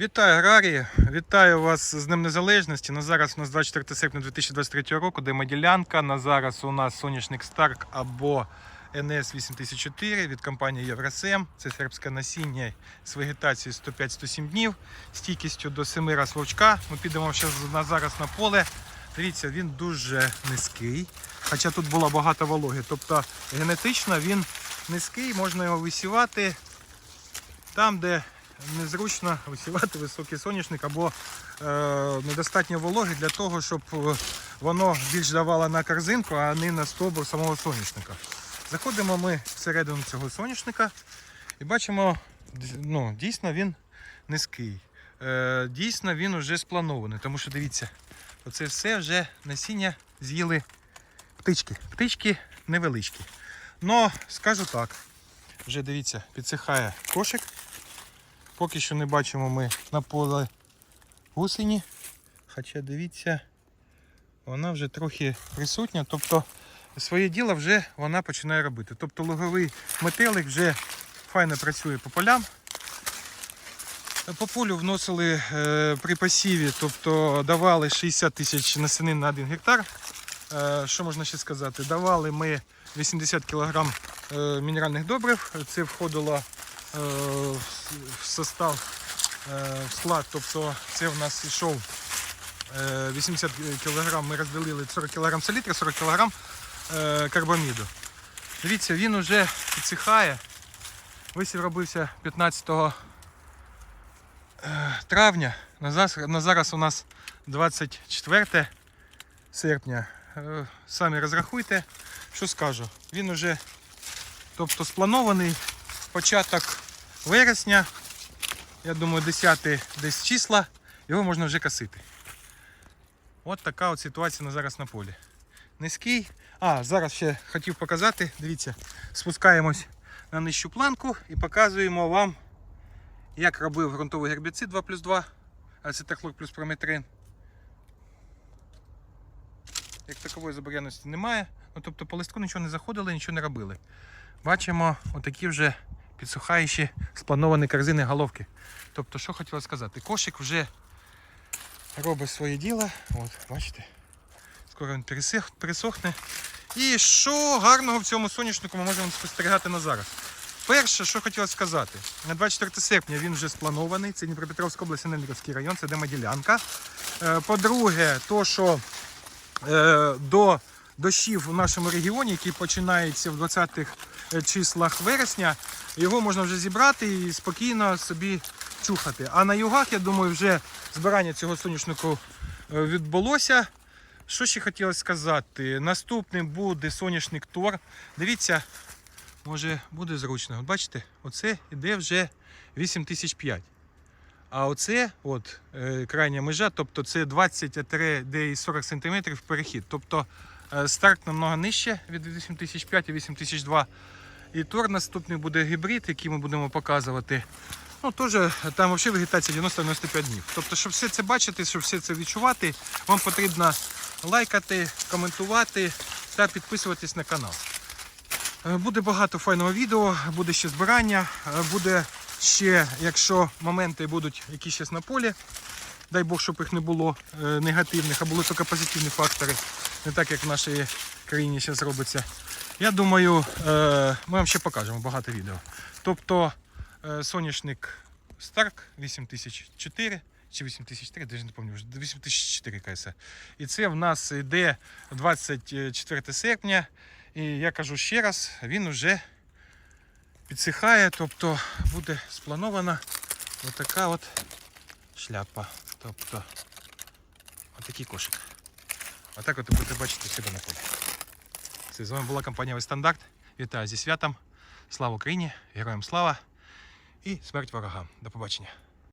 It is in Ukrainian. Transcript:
Вітаю аграрії, вітаю вас з Днем Незалежності. На зараз у нас 24 серпня 2023 року, де ділянка. На зараз у нас соняшник Старк або НС 8004 від компанії Євросем. Це сербське насіння з вегетацією 105-107 днів, стійкістю до 7 раз вовчка. Ми підемо на зараз на поле. Дивіться, він дуже низький, хоча тут було багато вологи. Тобто генетично він низький, можна його висівати там, де незручно висівати високий соняшник або е, недостатньо вологи для того, щоб е, воно більш давало на корзинку, а не на стовбур самого соняшника. Заходимо ми всередину цього соняшника і бачимо, ну, дійсно він низький. Е, дійсно він вже спланований, тому що дивіться, оце все вже насіння з'їли птички. Птички невеличкі. Но скажу так, вже дивіться, підсихає кошик. Поки що не бачимо ми на поле гусені. Хоча дивіться, вона вже трохи присутня. Тобто своє діло вже вона починає робити. Тобто луговий метелик вже файно працює по полям. По полю вносили е, при посіві, тобто давали 60 тисяч насінин на 1 гектар. Е, що можна ще сказати? Давали ми 80 кг е, мінеральних добрив. Це входило в состав е, в склад, тобто це в нас йшов е, 80 кг, ми розділили 40 кг селітри, 40 кг е, карбаміду. Дивіться, він вже підсихає. Висів робився 15 е, травня. На зараз, у нас 24 серпня. Е, Самі розрахуйте, що скажу. Він уже тобто, спланований початок вересня, я думаю, 10 десь числа, його можна вже косити. От така от ситуація на зараз на полі. Низький. А, зараз ще хотів показати, дивіться, спускаємось на нижчу планку і показуємо вам, як робив ґрунтовий гербіцид 2 плюс 2, ацетахлор плюс прометрин. Як такової забороненості немає. Ну, тобто по листку нічого не заходили, нічого не робили. Бачимо отакі вже підсухаючі сплановані корзини головки. Тобто, що хотіла сказати, кошик вже робить своє діло. От, бачите, скоро він пересохне. І що гарного в цьому соняшнику ми можемо спостерігати на зараз. Перше, що хотіла сказати, на 24 серпня він вже спланований. Це Дніпропетровська область, Енергівський район, це демоділянка. Е, По-друге, то, що е, до дощів в нашому регіоні, які починаються в 20-х числах вересня, його можна вже зібрати і спокійно собі чухати. А на югах, я думаю, вже збирання цього соняшнику е, відбулося. Що ще хотілося сказати? Наступним буде соняшник Тор. Дивіться, може буде зручно. Бачите, оце йде вже 8005. А оце от, е, крайня межа, тобто це 20-40 см перехід. Тобто е, старт намного нижче від 8005 і 8002. І тур наступний буде гібрид, який ми будемо показувати. Ну, теж там взагалі вегетація 90-95 днів. Тобто, щоб все це бачити, щоб все це відчувати, вам потрібно лайкати, коментувати та підписуватись на канал. Е, Буде багато файного відео, буде ще збирання, е, буде ще, якщо моменти будуть якісь на полі, дай Бог, щоб їх не було е, негативних, а були тільки позитивні фактори, не так як в нашій країні зараз робиться. Я думаю, е, ми вам ще покажемо багато відео. Тобто е, соняшник Старк 8004 чи 8003, я навіть не пам'ятаю, 8004 КС. І це в нас йде 24 серпня. І я кажу ще раз, він вже підсихає, тобто буде спланована отака от шляпа. Тобто отакий кошик. Отак от ви будете бачити себе на полі. Все, з вами була компанія Вестандарт. Вітаю зі святом. Слава Україні! Героям слава і смерть ворогам. До побачення.